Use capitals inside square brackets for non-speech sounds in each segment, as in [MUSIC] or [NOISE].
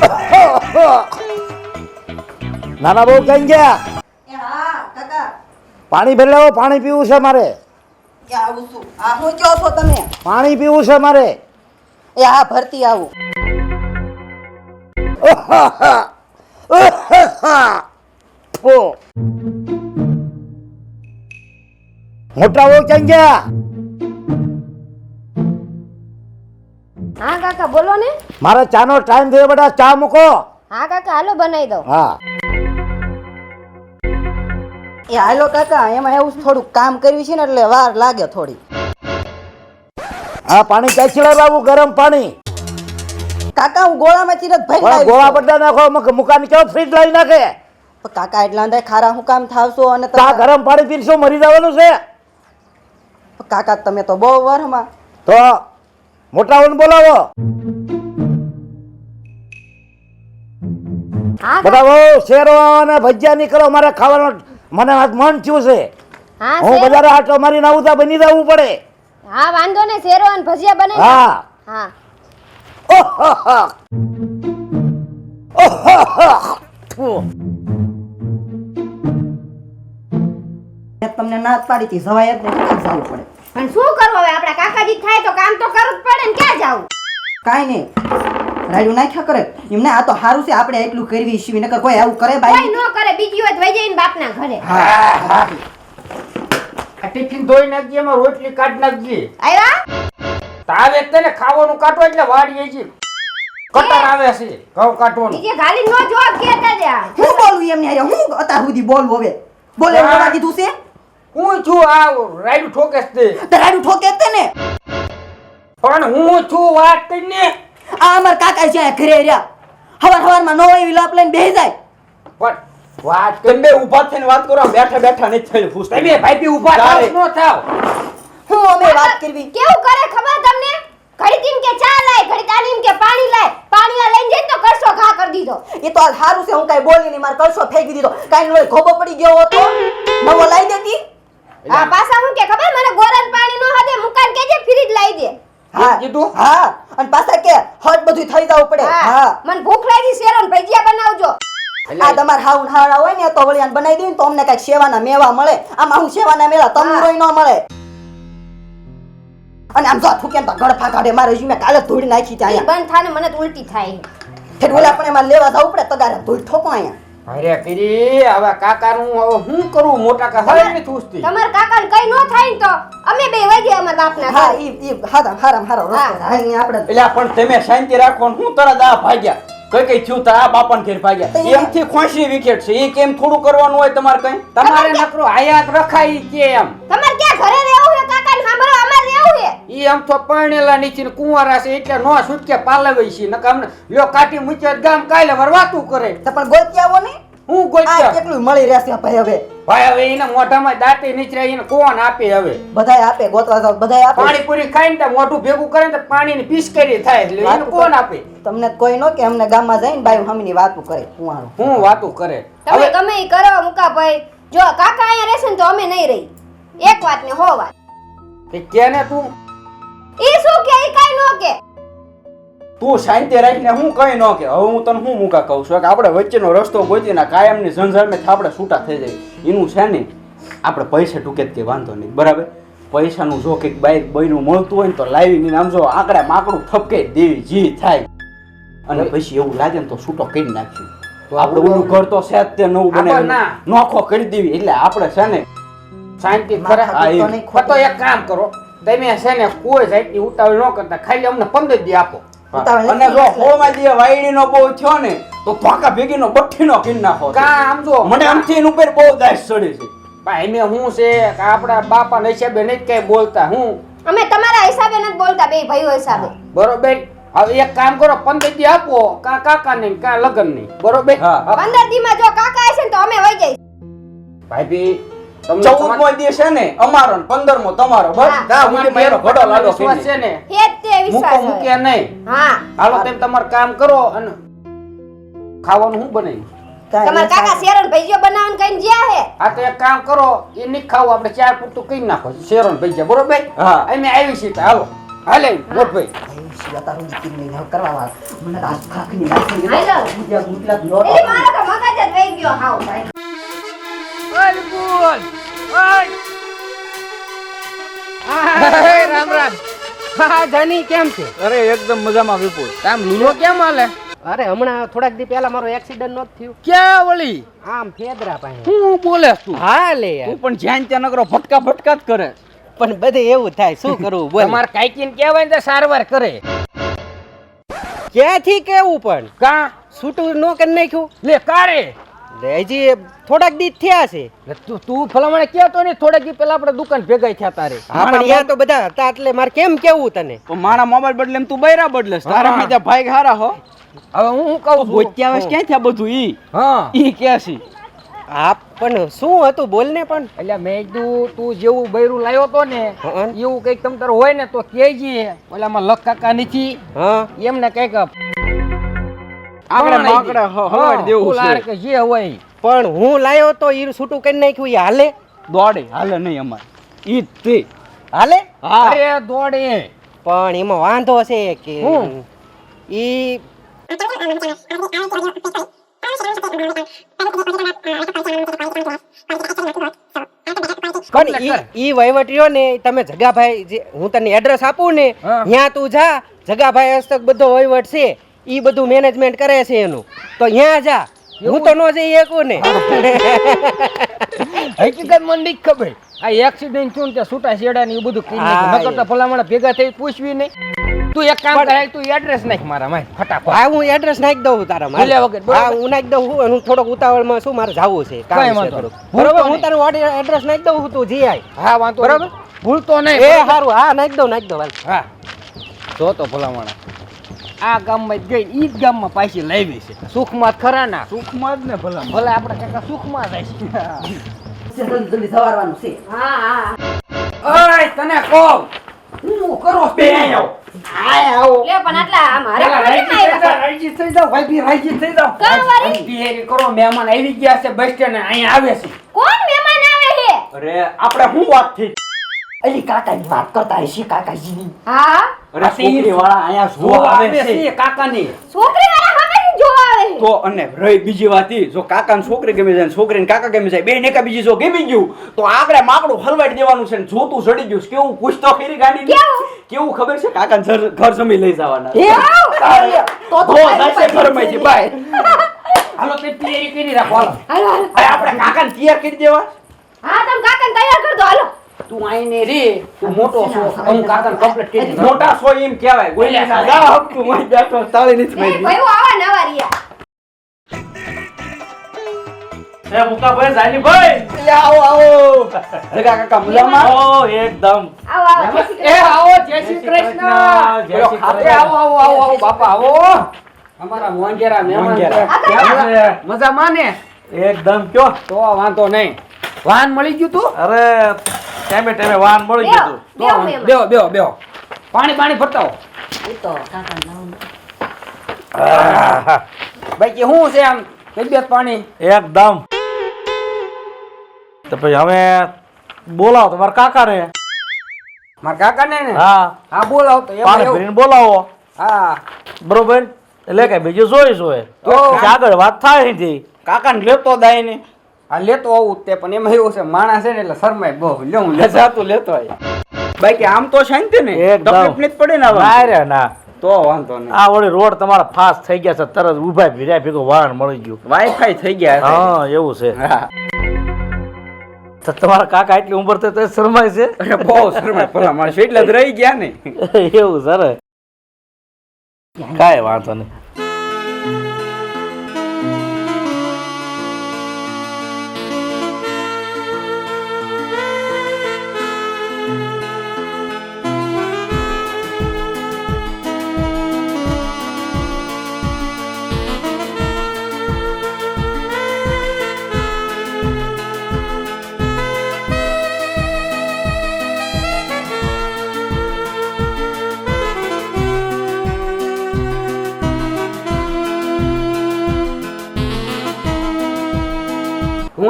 [LAUGHS] નાના બહુ કઈ ગયા? પાણી ભરી લાવો પાણી પીવું છે મારે. કહો છો. તમે? પાણી પીવું છે મારે. એ હા ભરતી આવું. [LAUGHS] મોટા બહુ કઈ ગયા? હા કાકા બોલો ને. મારે ચાનો ટાઈમ થયો બેટા ચા મૂકો. હા કાકા હાલો બનાવી દો હા. એ હાલો કાકા એમાં એવું થોડું કામ કર્યું છે ને એટલે વાર લાગે થોડી. હા પાણી ચાચીડા બાબુ ગરમ પાણી. કાકા હું ગોળામાંથી જ ભરી પણ લાવી ગોળા છું. બદલા નાખો મુક- મુકાની કેવો ફ્રીજ લાવી નાખે? પણ કાકા એટલા અંદર ખારા હું કામ થાવશો અને ચા ગરમ પાણી પીરશો મરી જવાનું છે? કાકા તમે તો બહુ વરમાં. તો મોટા બોલાવો. હા શેરો અને ભજીયા નીકળો મારે ખાવાનો મને આજ મન થયું છે. હું બજારે આટલો મારીને આવું તો બની જવું પડે. હા વાંધો ને શેરો અને ભજીયા બને હા. હા. તમને ના પાડી હતી સવાય જ નહીં જવું પડે? પણ શું કરવું હવે? આપણા કાકાજી થાય તો કામ તો કરવું જ પડે ને ક્યાં જાવું? કાઈ નહીં. રાડ્યું નાખ્યા કરે. એમને આ તો સારું છે આપણે એટલું કરવી છીએ નકર કોઈ આવું કરે કોઈ ન કરે બીજી વાત વઈ જઈને બાપના ઘરે. આ ટિફિન ધોઈ નાખજે એમાં રોટલી કાઢ નાખજે. આવ્યા? તાવે તને ખાવાનું કાઢો એટલે વાડીએ છે કટર આવે છે ઘઉં કાઢવાનું. ગાલી નો જો કેતા જા હું બોલું એમને હું અત્યાર સુધી બોલવું હવે? બોલે દીધું છે? હું છું આ રાયડું ઠોકેસ તે. રાયડું ઠોકે તે ને. પણ હું છું વાત કરીને. આ અમાર કાકા છે આ ઘરે રહ્યા. હવાર હવારમાં નવો એવી લાપ લઈને બેહી જાય. પણ વાત તમે બે ઊભા થઈને વાત કરો બેઠા બેઠા નહીં થઈને ફૂસ તમે ભાઈ બી ઊભા થાવ નો થાવ? હું અમે વાત કરવી. કેવું કરે ખબર તમને? ઘડી તીન કે ચા લાય ઘડી તાલીમ કે પાણી લાય. પાણી આ લઈને જઈને તો કરશો ઘા કરી દીધો. એ તો હાલ સારું છે હું કઈ બોલી નહીં મારે કરશો ફેંકી દીધો. કાઈ નો ખોબો પડી ગયો હતો. નવો લાવી દેતી. આ પાછા હું કે ખબર? મને ગોરન પાણી નો હદે મુકાન કેજે ફ્રીજ લાવી દે. હા કીધું? હા. અને પાછા કે હદ બધું થઈ જાવ પડે. હા. મને ભૂખ લાગી શેરન ભજીયા બનાવજો. આ તમાર હાવ હારા હોય ને તો વળિયાન બનાવી ને તો અમને કાંઈક સેવાના મેવા મળે. આમાં હું સેવાના મેળા તમને રોઈ ન મળે. અને આમ જો થૂકે તો ગળફા કાઢે. મારે જીમે કાલે ધૂળ નાખી જાય બંધ થાય ને મને તો ઉલટી થાય. ઠેઠ ઓલા પણ એમાં લેવા જવું પડે તગારે ધૂળ ઠોકો અહીંયા. અરે કરી હવે કાકાનું હવે હું કરું? મોટા કા હવે નથી થૂસતી. કાકા ને કઈ નો થાય ને તો અમે બે વાગે અમાર બાપ ના હા ઈ ઈ હારા હારા હારો રસ્તો હા. છે. આપણે એટલે પણ તમે શાંતિ રાખો હું તરત આ ભાગ્યા. કઈ કઈ થયું તા આ બાપાને ઘેર ભાગ્યા. એમ થી એમથી ખોસી વિકેટ છે એ કેમ થોડું કરવાનું હોય તમારે કઈ? તમારે નકરો આયાત રખાય કે એમ. તમારે ક્યાં ઘરે રહેવું છે કાકાને સાંભળો અમારે ઈ આમ તો પરણેલા નીચે કુંવારા છે એટલે નો છૂટકે પાલવે છે. નકર અમને લ્યો કાટી મૂક્યા ગામ કાલે વરવાતું કરે. તો પણ ગોતી આવો ને? હું આ ગોત્યા કેટલું મળી રહેશે ભાઈ હવે? ભાઈ હવે એના મોઢામાં દાંતે નીચરે એને કોણ આપે હવે? બધાય આપે ગોતવા જાવ બધાય આપે. પાણીપુરી ખાઈને તો મોઢું ભેગું કરે તો પાણીની પિચકારી થાય. એટલે એને કોણ આપે? તમને કોઈ નો કે અમને ગામમાં જઈને ભાઈ હમીની વાતું કરે કુંવારો. હું વાતું કરે? તમે હવે તમે કરો મુકા ભાઈ. જો કાકા અહીંયા રહેશે ને તો અમે નહીં રહી. એક વાત ને હો વાત. કે કેને તું ઈ શું કે? ઈ કાઈ નો કે. તું શાંતિ રાખીને હું કઈ ન કે? હવે હું તને હું મૂકા કહું છું? કે આપણે વચ્ચેનો રસ્તો ગોતી ના કાયમની ઝંઝાળમાં થાપડે છૂટા થઈ જાય. એનું છે ને આપણે પૈસા ટૂકે કે વાંધો નહીં. બરાબર? પૈસાનું જો કંઈક બાઈક બૈરું મળતું હોય ને તો લાવીને આમ જો આંકડા માકડું ઠપકે દેવી જી થાય. અને પછી એવું લાગે ને તો છૂટો કરી નાખ્યું તો આપણે ઓલું ઘર તો છે તે નવું બને નોખો કરી દેવી. એટલે આપણે છે ને શાંતિ ખરા તો એક કામ કરો. તમે છે ને કોઈ જાતની ઉતાવળ ન કરતા ખાલી અમને પંદર દી આપો. અને જો હોમાં જે વાયડીનો બહુ થયો ને તો ધોકા ભેગીનો બઠ્ઠીનો કિન નાખો કા આમ જો? મને આમથી ઉપર બહુ દાસ ચડે છે. ભાઈ મેં હું છે કે આપણા બાપા હિસાબે નહીં કઈ બોલતા હું? અમે તમારા હિસાબે નથી બોલતા બે ભાઈઓ હિસાબે. બરોબર. હવે એક કામ કરો પંદર દી આપો કા કાકા ને કા લગન નહીં બરોબર. પંદર દી માં જો કાકા હશે ને તો અમે હોય જઈશ. ભાઈ બી ચૌદ મો દિવસ છે ને અમારો ને પંદર મો તમારો બસ. હા. ત્યાં સુધી મારો ઘડો લાડો વિશ્વાસ છે ને. હે તે વિશ્વાસ હોય. મૂક્યા નહીં. હા. હાલો તેમ તમાર કામ કરો અને ખાવાનું હું બનાવી? તમાર કાકા શેરણ ભજીયો બનાવવાનું કઈ જ્યાં હે? આ તો એક કામ કરો એ નહીં ખાવું આપણે ચાર પૂરતું કઈ નાખો. શેરણ ને બરોબર? બરોબર હા. અમે આવી છીએ તો હાલો. હાલે મોટભાઈ. ભાઈ, એ મારો તો મગજ ઓય બોલ ઓય રામ રામ હા જાની કેમ છે? અરે એકદમ મજામાં વિપુલ. આમ લૂલો કેમ હાલે? અરે હમણાં થોડાક દી પહેલા મારો એક્સિડન્ટ નો થયું. ક્યાં વળી? આમ ફેદરા પાસે. હું બોલે તું હા લે તું પણ જ્યાં ત્યાં નકરો ફટકા ફટકા જ કરે. પણ બધે એવું થાય શું કરવું બોલ. તમાર કાઈકીન કહેવાય ને સારવાર કરે. ક્યાંથી કેવું પણ? કા? છૂટું નો કરી નાખ્યું? લે કારે? હજી થોડાક દી થયા છે. તું તું ભલામણે કહેતો ને થોડાક દી પહેલા આપણે દુકાન ભેગા થયા તારે. હા પણ અહીંયા તો બધા હતા એટલે મારે કેમ કેવું તને? મારા મોબાઈલ બદલે તું બૈરા બદલેસ તારા. બીજા ભાઈ હારા હો. હવે હું શું કહું છું? ગોત્યા ક્યાં થયા બધું ઈ? હા. ઈ ક્યાં છે? હા પણ શું હતું? બોલ ને પણ. એટલે મેં કીધું તું જેવું બૈરું લાવ્યો તો ને એવું કંઈક તમ તાર હોય ને તો કહેજે. ઓલામાં લખ કાકા નથી. હા. એમને કંઈક આગળ માકડે હવાડ દેવું છે. કે જે હોય પણ હું લાયો તો ઈ છૂટું કરી નાખ્યું ઈ હાલે? દોડે હાલે નહીં અમાર. ઈ તે. હાલે? અરે દોડે. પણ એમાં વાંધો છે કે ઈ પણ ઈ ઈ વહીવટ રહ્યો ને તમે જગાભાઈ જે હું તને એડ્રેસ આપું ને ત્યાં તું જા જગાભાઈ હસ્તક બધો વહીવટ છે. ઈ બધું મેનેજમેન્ટ કરે છે એનું. તો ત્યાં જા. હું તો નો જઈ શકું ને. [LAUGHS] હકીકત નહીં ખબર. આ એક્સિડન્ટ થયું તે છૂટા છેડા ને એ બધું કરી નાખ્યું. નકર તો ભલામણ ભેગા થઈ પૂછવી નહીં. તું એક કામ કરાય તું એડ્રેસ નાખ મારા માં ફટાફટ. હા હું એડ્રેસ નાખી દઉં તારા ભૂલ્યા વગર, હા હું નાખી દઉં હું હું થોડોક ઉતાવળમાં શું મારે જાવું છે કામ છે બરોબર હું. તારું એડ્રેસ નાખી દઉં તું જી આય. હા વાંધો બરાબર? ભૂલતો નહીં. એ સારું. હા નાખી દઉં નાખી દઉં હા. જો તો ભલામણ આ ગામમાં જ ગઈ ઈ જ ગામમાં પાછી લાવી છે. સુખમાં જ ખરા ના. સુખમાં જ ને ભલા. ભલે આપણે કાકા સુખમાં જાય છે જલ્દી જલ્દી સવારવાનું છે. હા હા. ઓય તને કહું. હું કરો? બે આવો આય લે પણ આટલા રાજી થઈ જાવ, ભાઈ બી રાજી થઈ જાવ કાં બિહેરી કરો મહેમાન આવી ગયા છે બસ સ્ટેન્ડ અહીંયા આવે છે. કોણ મહેમાન આવે છે? અરે આપણે શું વાત થઈ? અલી કાકાની વાત કરતા હશે કાકાજી હા? અરે છોકરી વાળા અહીંયા જોવા આવે છે? કાકાની. છોકરી વાળા સામેથી જોવા આવે તો અને રહી બીજી વાત ઈ જો કાકાને છોકરી ગમે જાય ને છોકરીને કાકા ગમે જાય બે ને બીજી જો ગમી ગયું તો આગળ માકડું હલવાડી દેવાનું છે ને જોતું સડી ગયું કેવું કેવું પૂછતો ખરી ગાડી કેવું? કેવું ખબર છે કાકાને ઘર- ઘર જમી લઈ જવાના? એ તો તો ઘરમાંથી બાય હાલો તે તૈયારી કરી રાખો હાલો. હાલો આપણે કાકાને તૈયાર કરી દેવા? હા તમે કાકાને તૈયાર કરી દો હાલો. તું આઈને રે તું મોટો છો. હું કાકાને કમ્પ્લીટ કરી મોટા છો એમ કહેવાય. ગોલિયાના ગા હપતું મય બેઠો તાળી નથી એ મારી. આવા નવા રિયા એ મુકાભાઈ જાનીભાઈ એ આવો આવો. જગા કાકા મજામાં? ઓ એકદમ. આવો આવો એ આવો જય શ્રી કૃષ્ણ. જય શ્રી કૃષ્ણ. આવો આવો આવો આવો બાપા આવો. અમારા મોંઘેરા મહેમાન મોંઘેરા. છે. કેમ? છે? મજામાં ને? એકદમ કયો? તો વાંધો નહીં. વાન મળી ગયું તું? અરે ટાઈમે ટાઈમે વાહન મળી ગયું તો બેહો. બેહો બેહો. પાણી પાણી ભરતાવો એ તો કાકા લાવું બાકી શું છે આમ? તબિયત પાણી? એકદમ. તો પછી હવે બોલાવો તમારા કાકા ને. મારા કાકા ને હા. હા બોલાવો તો પાણી ભરીને બોલાવો. હા. બરોબર? એટલે કે બીજું જોઈશું તો આગળ વાત થાય નથી કાકાને લેતો દાય ને હા લેતો આવું તે પણ એમાં એવું છે માણસ છે ને એટલે શરમાય બહુ. લે હું લેતો લેતો બાકી આમ તો શાંતિ ને તકલીફ નથી પડે ને આવા ના તો વાંધો નહીં. આ વળી રોડ તમારા ફાસ્ટ થઈ ગયા છે તરત ઊભા ભીર્યા ભેગો વાહન મળી ગયું. વાઈફાઈ થઈ ગયા હા એવું છે. તો તમારા કાકા એટલી ઉંમર તો શરમાય છે? અરે બહુ શરમાય. ભલા માણસ એટલે જ રહી ગયા ને. [LAUGHS] એવું સર કાંઈ વાંધો નહીં.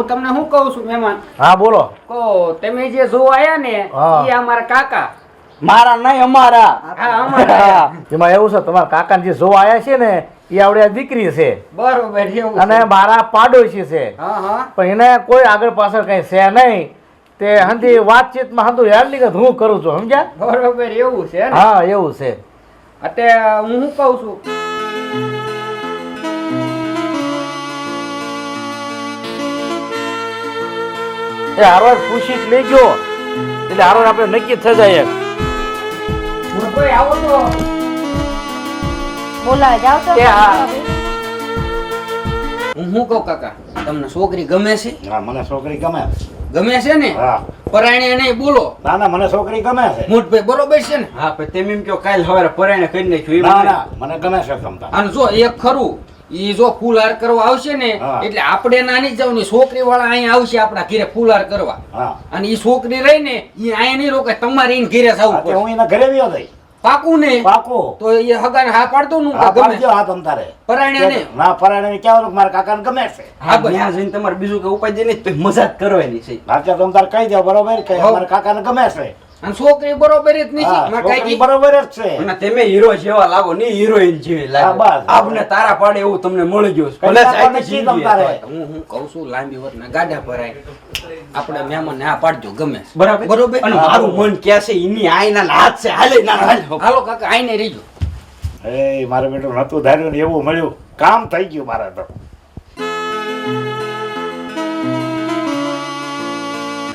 હું તમને શું કહું છું મહેમાન? હા બોલો. કો તમે જે જોવા આયા ને એ અમારા કાકા. મારા નહીં અમારા. હા અમારા. [LAUGHS] એમાં એવું છે તમારા કાકા જે જોવા આયા છે ને એ આવડે દીકરી છે. બરોબર અને મારા પાડોશી છે. પણ એને કોઈ આગળ પાછળ કઈ છે નહીં. તે હંધી વાતચીતમાં હંધું યાર કે હું કરું છું સમજ્યા? બરોબર એવું છે હા એવું છે. અત્યારે હું શું કહું છું? એ હારો પૂછી જ લઈ ગયો એટલે હારો આપણે નક્કી થઈ જાય એક. આવો તો. બોલાવે જાવ તો. હું. શું કહું કાકા? તમને છોકરી ગમે છે? હા મને છોકરી ગમે. ગમે છે ને? હા. પરાયણે નહીં બોલો. ના ના મને છોકરી ગમે છે. મોટભાઈ બરોબર છે ને? હા પણ તેમ એમ કહો કાલ સવારે પરાયણે કરી નાખ્યું એ ના મને- ના મને ગમે છે ગમતા. અને જો એક ખરું ઈ જો ફૂલહાર કરવા આવશે ને એટલે આપણે નાની જાવ ને છોકરી વાળા અહીંયા આવશે આપણા ઘરે ફૂલહાર કરવા. અને ઈ છોકરી રહી ને ઈ અહીંયા નહીં રોકે તમારે એને ઘરે જવું પડે. હું એના ઘરે વ્યો થઈ પાકું ને પાકો. તો એ હગાને હા પાડતો નું હા ગમે. હા તમ તારે. પરાયણે ને. ના પરાણે કહેવાનું કે મારા કાકાને ગમે છે. હા ત્યાં જઈને તમારે બીજું કે ઉપાય દે ને તો મજા જ કરવાની છે. બાકી તમ તારે કહી દો બરોબર? કે. મારા કાકાને ગમે છે. અને છોકરી બરોબર જ નથી. છોકરી બરોબર જ છે. અને તમે હીરો જેવા લાગો ની હિરોઈન જેવી લાગો. આપને તારા પાડે એવું તમને મળી ગયું. ભલે. હું હું કહું છું લાંબી વરના ગાડા ભરાય. આપણે મહેમાનને આ પાડજો ગમે. બરાબર? બરોબર? અને મારું મન કે છે? એની આઈના હાથ છે. હાલે ના હાલ. હાલો કાકા આઈને રહીજો એ મારે બેટો નતું ધાર્યું ને એવું મળ્યું. કામ થઈ ગયું મારે તો.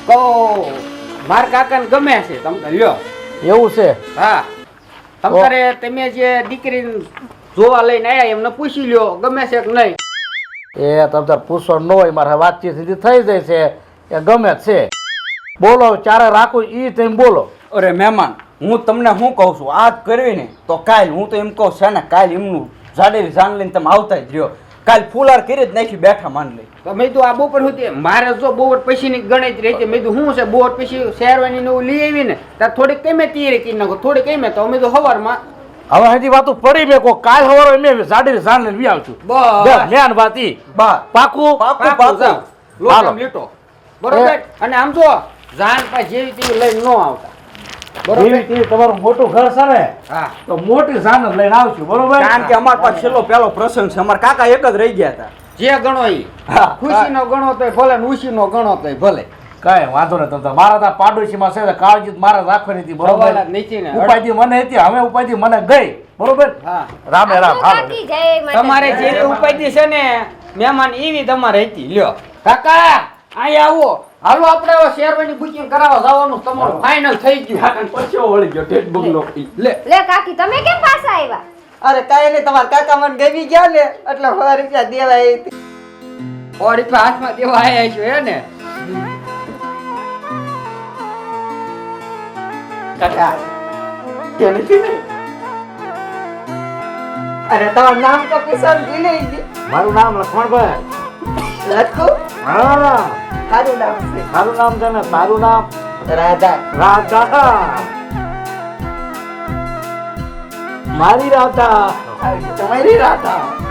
કહો. મારા કાકાને ગમે છે. તમને લ્યો. એવું છે? હા. તમારે તમે જે દીકરીને જોવા લઈને આયા એમને પૂછી લ્યો ગમે છે કે નહીં. એ તમે પૂછવા ન હોય મારે વાતચીત સીધી થઈ જાય છે. એ ગમે છે. બોલો ચારે રાખું એ તમે બોલો. અરે મહેમાન હું તમને શું કહું છું? આજ કરવી ને તો કાલ હું તો એમ કહું છે ને કાલ એમનું જાડેલી જાન લઈને તમે આવતા જ રહ્યો. કાલ ફૂલાર કરી જ નાખી બેઠા માન લઈ. મેં તો આ બપોર સુધી મારે જો બોવર પછીની ગણિત રહી છે. મેં તો શું છે? બોવર પછી શેરવાની ને લઈ આવી ને? ત્યાં થોડીક કમે તૈયારી કરી નાખો થોડીક કમે તો. અમે તો હવારમાં હવે હજી વાતો પડી મેં કો કાલ હવારો મેં જાડી જાણ લઈ આવશું. બસ. મેન વાત ઈ. બા પાકું પાકું પાકું લોટમ લીટો બરોબર? અને આમ જો જાન પા જેવી તેવી લઈને ન આવતા. તમારું મોટું ઘર છે ને તો મોટી જાણ લઈને આવશું બરોબર? કારણ કે અમારા પાસે છેલ્લો પહેલો પ્રસંગ છે. અમારા કાકા એક જ રહી ગયા હતા. જે ગણો ઈ. ખુશીનો ગણો તોય ભલે ઉશીનો ગણો તોય ભલે. કાંઈ વાંધો નહીં મારા તા પાડોશીમાં છે ને કાળજી મારે રાખવાની હતી બરોબર? જ નથી ને ઉપાધિ મને હતી હવે ઉપાધિ મને ગઈ બરોબર? રામે રામ તમારે જે ઉપાધિ છે ને મહેમાન એવી તમારે હતી લ્યો. કાકા! અહીંયા આવો. હાલો આપણે હવે શેરવાની બુકિંગ કરાવવા જવાનું. તમારું ફાઇનલ થઈ ગયું. પછી વળી ગયો ટેટ બંગલો લે. લે કાકી તમે કેમ પાછા આવ્યા? અરે કાઈ નહીં તમારા કાકા મને ગમી ગયા ને એટલે સો રૂપિયા દેવા આવી હતી. સો રૂપિયા હાથમાં દેવા આવ્યા છો હે ને? કાકા કે નથી ને? અરે તમારું નામ તો કિશન ભૂલી ગયું મારું નામ લક્ષ્મણભાઈ. લખું. હા. સારું નામ છે. સારું નામ છે ને તારું નામ રાધા. રાધા. મારી રાધા. તમારી રાધા.